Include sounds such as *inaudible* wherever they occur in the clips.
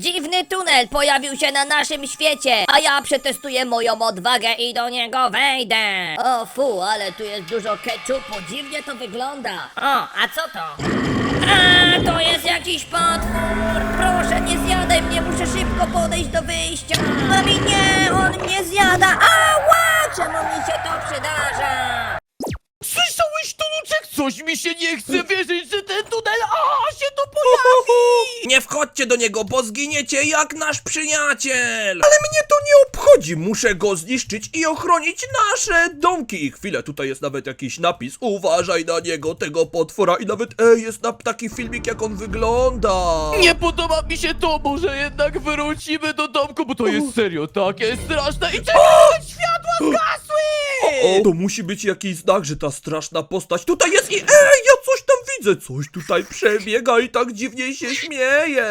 Dziwny tunel pojawił się na naszym świecie, a ja przetestuję moją odwagę i do niego wejdę. O fu, ale tu jest dużo keczupu, dziwnie to wygląda. O, a co to? A, to jest jakiś potwór! Proszę, nie zjadaj mnie, muszę szybko podejść do wyjścia. Mami, nie, on mnie zjada! Ała! Czemu mi się to przydarza? Słyszałeś to? Coś mi się nie chce wierzyć, Nie wchodźcie do niego, bo zginiecie jak nasz przyjaciel! Ale mnie to nie obchodzi, muszę go zniszczyć i ochronić nasze domki. I chwilę, tutaj jest nawet jakiś napis, uważaj na niego, tego potwora. I nawet, ej, jest na taki filmik jak on wygląda. Nie podoba mi się to, może jednak wrócimy do domku, bo to jest serio takie straszne. I czekaj, światła zgasły! O, to musi być jakiś znak, że ta straszna postać tutaj jest i ej, ja coś tam widzę, coś tutaj przebiega i tak dziwnie się śmieje.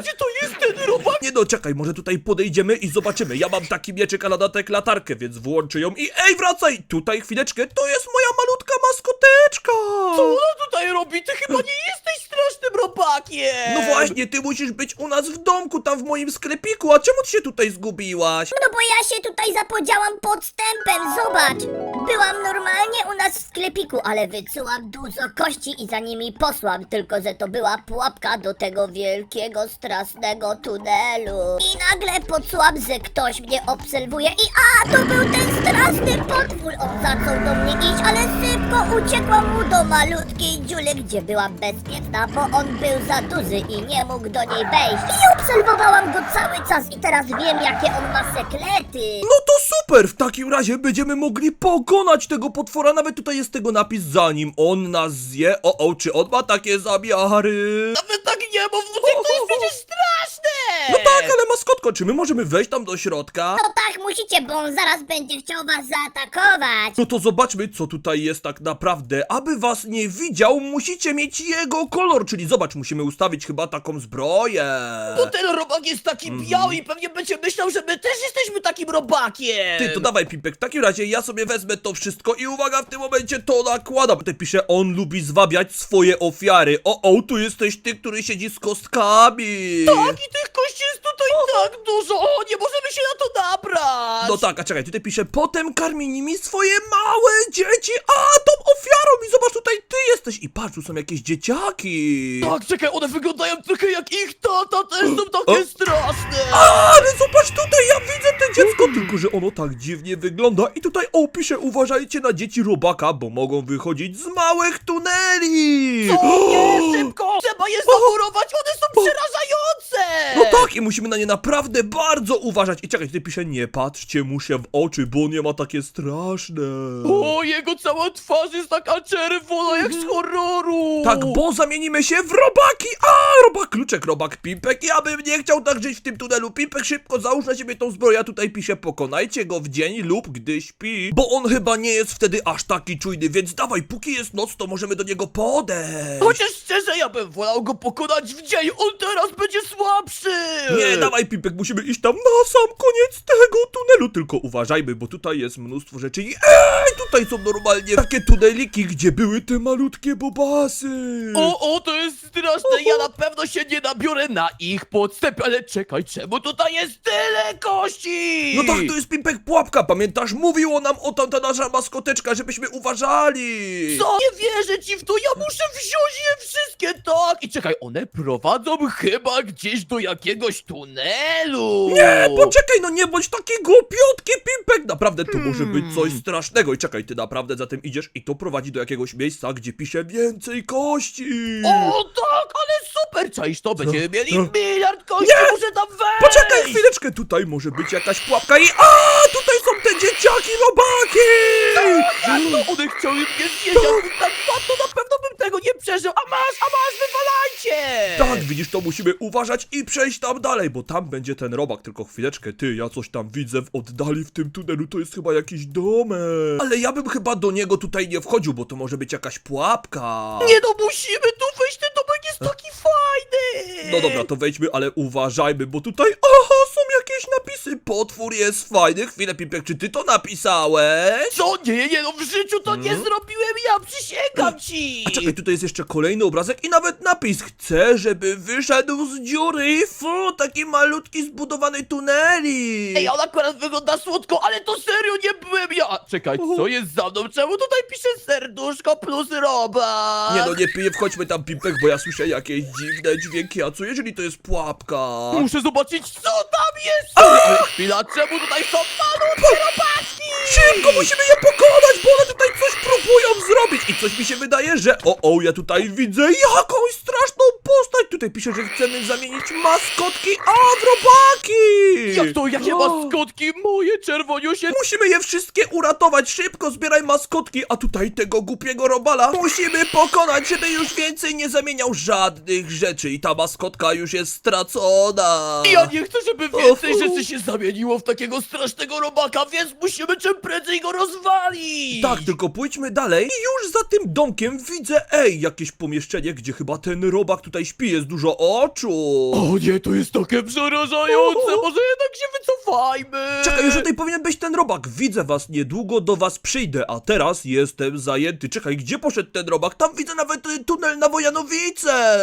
Gdzie to jest ten robak? Nie no, czekaj, może tutaj podejdziemy i zobaczymy. Ja mam taki mieczyk, a na dodatek latarkę, więc włączę ją i ej, wracaj! Tutaj chwileczkę, to jest moja malutka maskoteczka! Co ona tutaj robi? Ty chyba nie jesteś strasznym robakiem! No właśnie, ty musisz być u nas w domku, tam w moim sklepiku, a czemu ty się tutaj zgubiłaś? No bo ja się tutaj zapodziałam podstępem, zobacz! Byłam normalnie u nas w sklepiku, ale wycułam dużo kości i za nimi posłam, tylko że to była pułapka do tego wielkiego, strasznego tunelu. I nagle poczułam, że ktoś mnie obserwuje i a, to był ten straszny potwór! On zaczął do mnie iść, ale szybko uciekłam mu do malutkiej dziury, gdzie byłam bezpieczna, bo on był za duży i nie mógł do niej wejść. I obserwowałam go cały czas i teraz wiem, jakie on ma sekrety. No to super, w takim razie będziemy mogli pokonać tego potwora, nawet tutaj jest tego napis, zanim on nas zje. O, o, czy on ma takie zamiary? Nawet tak nie, bo wnuczek to jest *laughs* przecież straszne! No tak, ale maskotko, czy my możemy wejść tam do środka? No tak, musicie, bo on zaraz będzie chciał was zaatakować. No to zobaczmy, co tutaj jest tak naprawdę. Aby was nie widział, musicie mieć jego kolor, czyli zobacz, musimy ustawić chyba taką zbroję. Bo ten robak jest taki Mhm. biały i pewnie będzie myślał, że my też jesteśmy takim robakiem! Ty, to dawaj, Pipek, w takim razie ja sobie wezmę to wszystko i uwaga, w tym momencie to nakładam. Tutaj pisze, on lubi zwabiać swoje ofiary. O, o, tu jesteś ty, który siedzi z kostkami. Tak, i tych kości jest tutaj tak dużo! O, nie możemy się na to nabrać! No tak, a czekaj, tutaj pisze, potem karmi nimi swoje małe dzieci, a tą ofiarą i zobacz, tutaj ty jesteś i patrz, tu są jakieś dzieciaki. Tak, czekaj, one wyglądają trochę jak ich tata, też są takie O. straszne! A, ale zobacz tutaj, ja widzę to dziecko, tylko że ono tak dziwnie wygląda i tutaj o, pisze, uważajcie na dzieci robaka, bo mogą wychodzić z małych tuneli. O nie, szybko! Trzeba je zamurować, one są przerażające! No tak, i musimy na nie naprawdę bardzo uważać. I czekaj, tutaj pisze, nie patrzcie mu się w oczy, bo on nie ma takie straszne. O, jego cała twarz jest taka czerwona jak z horroru! Tak, bo zamienimy się w robaki! A, robak kluczek, robak Pimpek. Ja bym nie chciał tak żyć w tym tunelu. Pimpek, szybko załóż na siebie tą zbroję. A tutaj pisze, pokonajcie go w dzień lub gdy śpi. Bo on chyba nie jest wtedy aż taki czujny, więc dawaj, póki jest noc, to możemy do niego podejść. Chociaż szczerze, ja bym wolał go pokonać w dzień, on teraz będzie słabszy! Nie, dawaj Pimpek, musimy iść tam na sam koniec tego tunelu. Tylko uważajmy, bo tutaj jest mnóstwo rzeczy i ej, tutaj są normalnie takie tuneliki, gdzie były te malutkie bobasy. O, o, to jest straszne, ja na pewno się nie nabiorę na ich podstęp, ale czekaj, czemu tutaj jest tyle kości? No tak, to jest Pimpek Pułapka, pamiętasz? Mówiło nam o tam ta nasza maskoteczka, żebyśmy uważali! Co? Nie wierzę ci w to, ja muszę wziąć je wszystkie, tak! I czekaj, one prowadzą chyba gdzieś do jakiegoś tunelu! Nie, poczekaj, no nie bądź taki głupiutki, Pimpek! Naprawdę, to może być Hmm. coś strasznego. I czekaj, ty naprawdę za tym idziesz i to prowadzi do jakiegoś miejsca, gdzie pisze więcej kości! O, tak, ale super! Czaisz to? Będziemy mieli Co? miliard kości, Nie! muszę tam wejść! Poczekaj chwileczkę, tutaj może być jakaś pułapka i... A, tutaj są te dzieciaki robaki! Jak to one chciały mnie zjeść? Jakbym tam wpadł, to na pewno bym tego nie przeżył! A masz, a masz, wywalajcie! Tak, widzisz, to musimy uważać i przejść tam dalej, bo tam będzie ten robak. Tylko chwileczkę, ty, ja coś tam widzę w oddali w tym tunelu, to jest chyba jakiś domek. Ale ja bym chyba do niego tutaj nie wchodził, bo to może być jakaś pułapka. Nie no, musimy tu wejść, ten domek jest taki fajny! No dobra, to wejdźmy, ale uważajmy, bo tutaj, aha, są jakieś napisy. Potwór jest fajny. Chwilę, Pipek, czy ty to napisałeś? Co? Nie, nie, no w życiu to nie zrobiłem, ja przysięgam ci! A czekaj, tutaj jest jeszcze kolejny obrazek i nawet napis. Chcę, żeby wyszedł z dziury. Fu, taki malutki zbudowany tuneli. Ej, on akurat wygląda słodko, ale to serio nie byłem ja! Czekaj, co jest za mną? Czemu tutaj pisze serduszko plus roba? Nie no, nie piję, wchodźmy tam, Pipek, bo ja słyszę jakieś dziwne dźwięki. A co jeżeli to jest pułapka? Muszę zobaczyć, co tam jest! Ale chwila, czemu tutaj są malutkie robaczki? Szybko musimy je pokonać, bo one tutaj coś próbują zrobić i coś mi się wydaje, że o, o, ja tutaj widzę jakąś straszną postać. Tutaj pisze, że chcemy zamienić maskotki, a w robaki! Jak to, jakie O. maskotki? Moje czerwoniusie! Musimy je wszystkie uratować, szybko zbieraj maskotki, a tutaj tego głupiego robala musimy pokonać, żeby już więcej nie zamieniał żadnych rzeczy i ta maskotka już jest stracona. Ja nie chcę, żeby więcej rzeczy się zamieniło w takiego strasznego robaka, więc musimy czym prędzej go rozwalić! Tak, tylko pójdźmy dalej i już za tym domkiem widzę, ej, jakieś pomieszczenie, gdzie chyba ten robak tutaj śpi, jest dużo oczu. O nie, to jest takie przerażające, może jednak się wycofajmy! Czekaj, już tutaj powinien być ten robak. Widzę was, niedługo do was przyjdę, a teraz jestem zajęty. Czekaj, gdzie poszedł ten robak? Tam widzę nawet y, tunel na Wojanowice.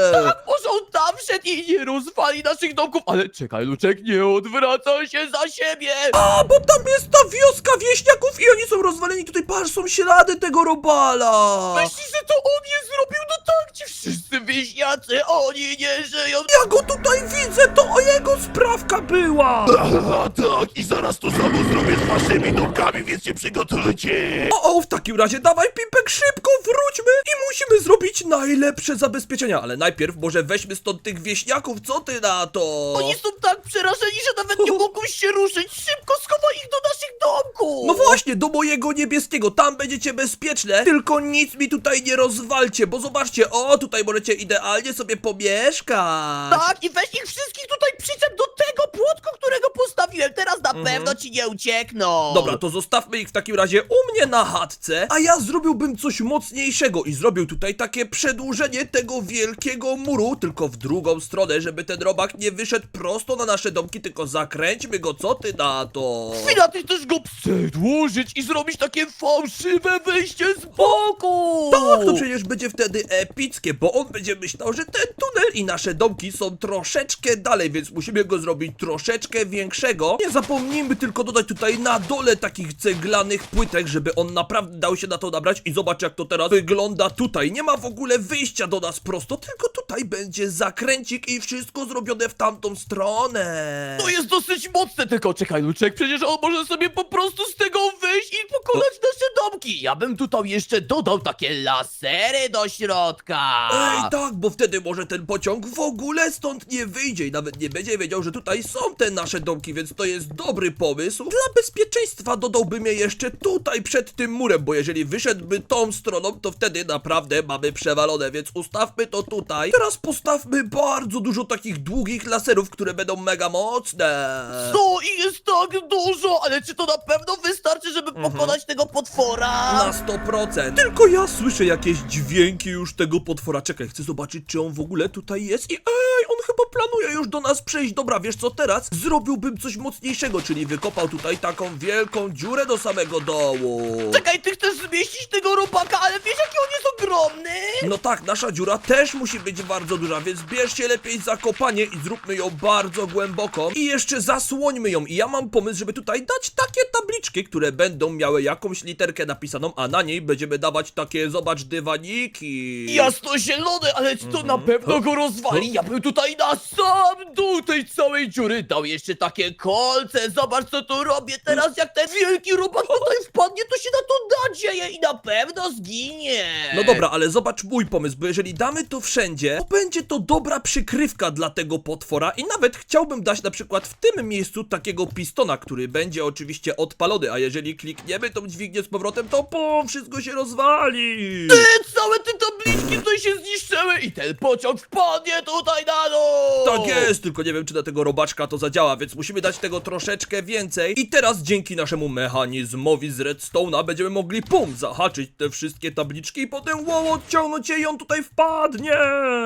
Może on tam wszedł i nie rozwali naszych domków, ale czekaj, Luczek, nie odwracaj się za siebie! A, bo tam jest ta wioska wieśniaków i oni są rozwaleni. Tutaj patrz, są ślady tego robala. Myślisz, że to on je zrobił? No tak, ci wszyscy wieśniacy, oni nie żyją! Ja go tutaj widzę, to o jego sprawka była. A *laughs* tak, i zaraz to samo zrobię z waszymi domkami, więc się przygotujcie! O, o, w takim razie dawaj, Pipek, szybko wróćmy i musimy zrobić najlepsze zabezpieczenia. Ale najpierw może weźmy stąd tych wieśniaków, co ty na to? Oni są tak przerażeni, że nawet nie mogą się ruszyć! Szybko schowaj ich do naszych domków! No właśnie, do mojego niebieskiego, tam będziecie bezpieczne, tylko nic mi tutaj nie rozwalcie, bo zobaczcie, o, tutaj możecie idealnie sobie pomieszkać. Tak, i weź ich wszystkich tutaj przyczep do tego płotku, którego postawiłem. Teraz na pewno ci nie uciekną. Dobra, to zostawmy ich w takim razie u mnie na chatce, a ja zrobiłbym coś mocniejszego i zrobił tutaj takie przedłużenie tego wielkiego muru, tylko w drugą stronę, żeby ten robak nie wyszedł prosto na nasze domki, tylko zakręćmy go, co ty na to? Chwila, ty chcesz go przedłużyć i zrobić takie fałszywe wyjście z boku! Tak, to przecież będzie wtedy epickie, bo on będzie myślał, że ten tunel i nasze domki są troszeczkę dalej, więc musimy go zrobić troszeczkę większego. Nie zapomnijmy tylko dodać tutaj na dole takich ceglanych płytek, żeby on naprawdę dał się na to nabrać i zobacz jak to teraz wygląda tutaj. Nie ma w ogóle wyjścia do nas prosto, tylko tutaj będzie zakręcik i wszystko zrobione w tamtą stronę. To jest dosyć mocne, tylko czekaj, Luczek, przecież on może sobie po prostu z tego wyjść i pokonać nasze domki. Ja bym tutaj jeszcze dodał takie lasery do środka. Ej, tak, bo wtedy może ten pociąg w ogóle stąd nie wyjdzie i nawet nie będzie wiedział, że tutaj są te nasze domki, więc to jest dobry pomysł. Dla bezpieczeństwa dodałbym je jeszcze tutaj przed tym murem, bo jeżeli wyszedłby tą stroną, to wtedy naprawdę mamy przewalone, więc ustawmy to tutaj. Teraz postawmy bardzo dużo takich długich laserów, które będą mega mocne. Co? I jest tak dużo, ale czy to na pewno wystarczy, żeby pokonać tego potwora? Na 100%. Tylko ja słyszę jakieś dźwięki już tego potwora. Czekaj, chcę zobaczyć, czy on w ogóle tutaj jest. I ej, on chyba planuje już do nas przejść. Dobra, wiesz co teraz? Zrobiłbym coś mocniejszego, czyli wykopał tutaj taką wielką dziurę do samego dołu. Czekaj, ty chcesz zmieścić tego robaka, ale wiesz jaki on jest ogromny? No tak, nasza dziura też musi być bardzo duża, więc bierzcie lepiej zakopanie i zróbmy ją bardzo głęboko. I jeszcze zasłońmy ją. I ja mam pomysł, żeby tutaj dać takie tabliczki, które będą miały jakąś literkę napisaną, a na niej będziemy dawać takie, zobacz, dywaniki. Jasno zielony, ale czy to na Mhm. pewno go rozwali? Ja bym tutaj na sam dół tej całej dziury dał jeszcze takie kolce. Zobacz co tu robię teraz, jak ten wielki robak tutaj wpadnie, to się na to nadzieje i na pewno zginie. No dobra, ale zobacz mój pomysł, bo jeżeli damy to wszędzie, to będzie to dobra przykrywka dla tego potwora i nawet chciałbym dać na przykład w tym miejscu takiego pistona, który będzie oczywiście odpalony, a jeżeli klikniemy tą dźwignię z powrotem, to pum, wszystko się rozwali. Ty, całe te tabliczki tutaj się zniszczyły i ten pociąg wpadnie tutaj na dół. Tak jest, tylko nie wiem czy na tego robaczka to zadziała, więc musimy dać tego troszeczkę więcej. I teraz dzięki naszemu mechanizmowi z redstone'a będziemy mogli pum, zahaczyć te wszystkie tabliczki i potem wow, odciągnąć je i on tutaj wpadnie.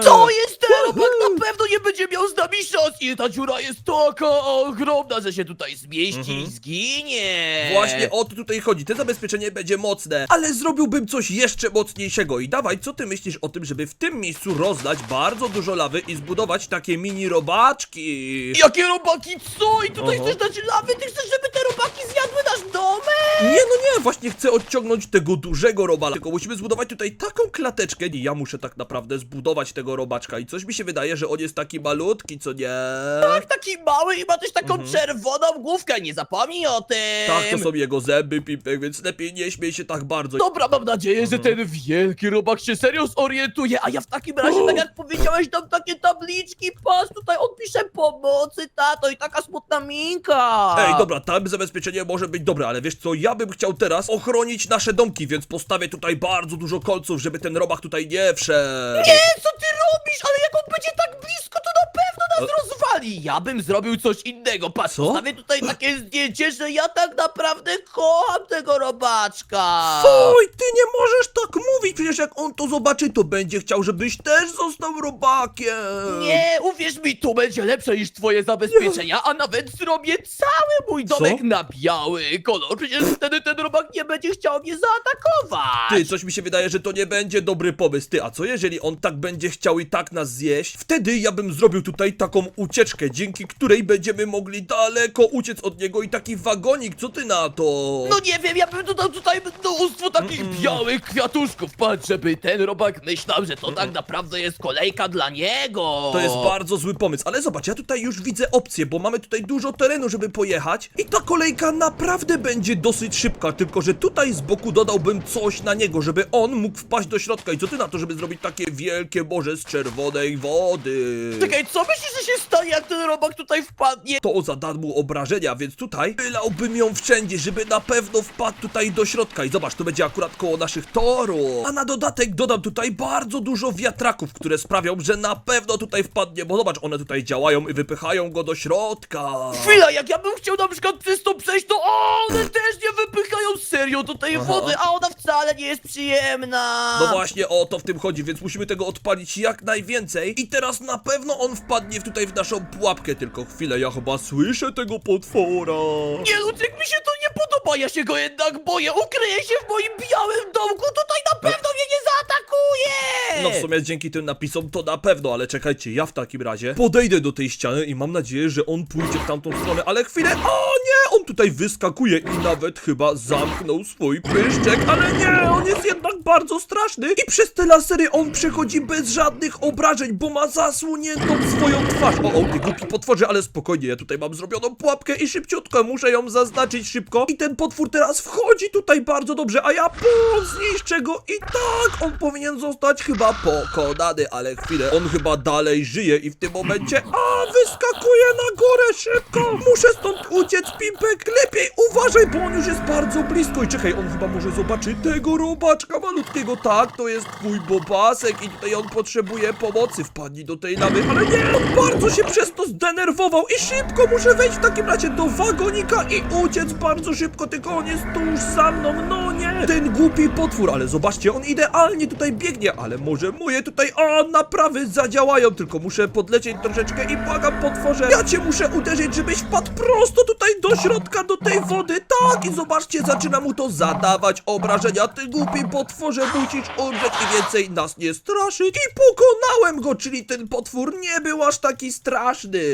To jest ten robak, na pewno nie będzie miał z nami szans i ta dziura jest taka ogromna, że się tutaj zmieści i zginie. Mhm. Właśnie o to tutaj chodzi. To zabezpieczenie będzie mocne, ale zrobiłbym coś jeszcze mocniejszego. I dawaj, co ty myślisz o tym, żeby w tym miejscu rozlać bardzo dużo lawy i zbudować takie mini robaczki? Jakie robaki, co? I tutaj Aha. chcesz dać lawy? Ty chcesz, żeby te robaki zjadły nasz domek? Nie, no nie, właśnie chcę odciągnąć tego dużego robala. Tylko musimy zbudować tutaj taką klateczkę. I ja muszę tak naprawdę zbudować tego robaczka. I coś mi się wydaje, że on jest taki malutki, co nie? Tak, taki mały i ma też taką czerwoną główkę, nie zapomnij o tym. Tak, to są jego zęby, Pipek, więc lepiej nie śmiej się tak bardzo. Dobra, mam nadzieję, że ten wielki robak się serio zorientuje, a ja w takim razie, tak jak powiedziałeś, tam takie tabliczki, patrz, tutaj on pisze pomocy, tato, i taka smutna minka. Ej, dobra, tam zabezpieczenie może być dobre, ale wiesz co, ja bym chciał teraz ochronić nasze domki, więc postawię tutaj bardzo dużo kolców, żeby ten robak tutaj nie wszedł. Nie, co ty robisz? Ale jak on będzie tak blisko, to na pewno nas rozwali. Ja bym zrobił coś innego. Patrz, Co? postawię tutaj takie zdjęcie, że ja tak naprawdę kocham tego robaczka. Oj, ty nie możesz tak mówić, przecież jak on to zobaczy, to będzie chciał, żebyś też został robakiem. Nie, uwierz mi, to będzie lepsze niż twoje zabezpieczenia, a nawet zrobię cały mój domek na biały kolor. Przecież wtedy ten robak nie będzie chciał mnie zaatakować. Ty, coś mi się wydaje, że to nie będzie dobry pomysł. Ty, a co jeżeli on tak będzie chciał i tak nas zjeść? Wtedy ja bym zrobił tutaj taką ucieczkę, dzięki której będziemy mogli daleko uciec od niego i taki wagonik, co ty na to? No nie wiem, ja bym dodał tutaj mnóstwo takich białych kwiatuszków, patrz, żeby ten robak myślał, że to tak naprawdę jest kolejka dla niego. To jest bardzo zły pomysł, ale zobacz, ja tutaj już widzę opcję, bo mamy tutaj dużo terenu, żeby pojechać i ta kolejka naprawdę będzie dosyć szybka, tylko że tutaj z boku dodałbym coś na niego, żeby on mógł wpaść do środka i co ty na to, żeby zrobić takie wielkie morze z czerwonej wody? Czekaj, co myślisz, że się stanie, jak ten robak tutaj wpadnie? To zada mu obrażenia, więc tutaj wylałbym ją wszędzie, żeby na pewno wpadł tutaj do środka. I zobacz, to będzie akurat koło naszych torów. A na dodatek dodam tutaj bardzo dużo wiatraków, które sprawią, że na pewno tutaj wpadnie, bo zobacz, one tutaj działają i wypychają go do środka. Chwila, jak ja bym chciał na przykład przez to przejść, to one też nie wypychają serio do tej wody, a ona wcale nie jest przyjemna. No właśnie o to w tym chodzi, więc musimy tego odpalić jak najwięcej. I teraz na pewno on wpadnie tutaj w naszą pułapkę. Tylko chwilę, ja chyba słyszę tego potwora. Nie, Lucek, mi się to nie podoba, ja się go jednak boję. Ukryję się w moim białym domku, tutaj na pewno mnie nie zaatakuje. No w sumie dzięki tym napisom to na pewno, ale czekajcie, ja w takim razie podejdę do tej ściany i mam nadzieję, że on pójdzie w tamtą stronę, ale chwilę, o nie, on tutaj wyskakuje i nawet chyba zamknął swój pyszczek, ale nie, on jest jednak bardzo straszny i przez te lasery on przechodzi bez żadnych obrażeń, bo ma zasłoniętą swoją twarz. O, o, ty głupi potworze, ale spokojnie, ja tutaj mam zrobioną pułapkę i szybciutko muszę ją zaznaczyć szybko. I ten potwór teraz wchodzi tutaj bardzo dobrze, a ja pum, zniszczę go i tak, on powinien zostać chyba pokonany, ale chwilę, on chyba dalej żyje i w tym momencie, a, wyskakuje na górę szybko, muszę stąd uciec, Pimpek, lepiej uważaj, bo on już jest bardzo blisko. I czekaj, on chyba może zobaczy tego robaczka malutkiego, tak, to jest twój bobasek i tutaj on potrzebuje pomocy, wpadnij do tej lawy, ale nie, on bardzo się przez to zdenerwował i szybko muszę wejść w takim razie do wagonika i uciec bardzo szybko, tylko on jest tuż za mną, no nie, ten głupi potwór, ale zobaczcie, on idealnie tutaj biegnie, ale może moje tutaj, a, naprawy zadziałają, tylko muszę podlecieć troszeczkę i błagam potworze, ja cię muszę uderzyć, żebyś wpadł prosto tutaj do środka, do tej wody, tak, i zobaczcie, zaczyna mu to zadawać obrażenia, ty głupi potworze, musisz umrzeć i więcej nas nie straszyć i pokonałem go, czyli ten potwór nie był aż taki straszny.